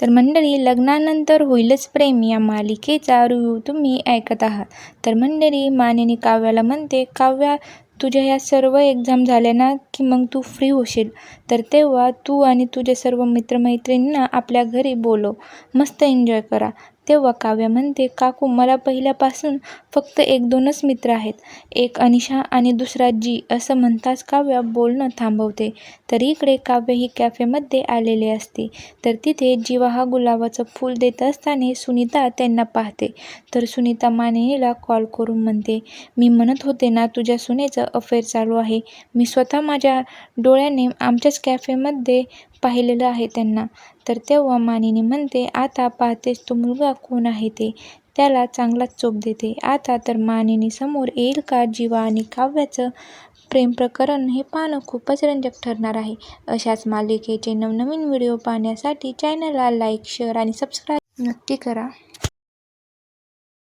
तर मंडळी लग्नानंतर होईलच प्रेम या मालिकेचा रिव्ह्यू तुम्ही ऐकत आहात. तर मंडळी मानिनी काव्याला म्हणते काव्या तुझ्या ह्या सर्व एक्झाम झाल्या ना की मग तू फ्री होशील. तर तेव्हा तू आणि तुझे सर्व मित्रमैत्रिणींना आपल्या घरी बोलव. मस्त एन्जॉय करा. तेव्हा काव्या म्हणते काकू मला पहिल्यापासून फक्त एक दोनच मित्र आहेत. एक अनिशा आणि दुसरा जी असं म्हणताच काव्या बोलणं थांबवते. तर इकडे काव्य ही कॅफेमध्ये आलेले असते. तर तिथे जीवा हा गुलाबाचं फूल देत असताना सुनीता त्यांना पाहते. तर सुनीता मानिनीला कॉल करून म्हणते मी म्हणत होते ना तुझ्या सुनेचं अफेअर चालू आहे. मी स्वतः माझ्या डोळ्याने आमच्याच कॅफेमध्ये पाहिलेलं आहे त्यांना. तर तेव्हा मानिनी म्हणते आता पाहतेस तो मुलगा कोण आहे ते? त्याला चांगलाच चोप देते. आता तर मानिनी समोर येईल का जीवा आणि काव्याचं प्रेम प्रकरण हे पाहणं खूपच रंजक ठरणार आहे. अशाच मालिकेचे नवनवीन व्हिडिओ पाहण्यासाठी चॅनलला लाईक शेअर आणि सबस्क्राईब नक्की करा.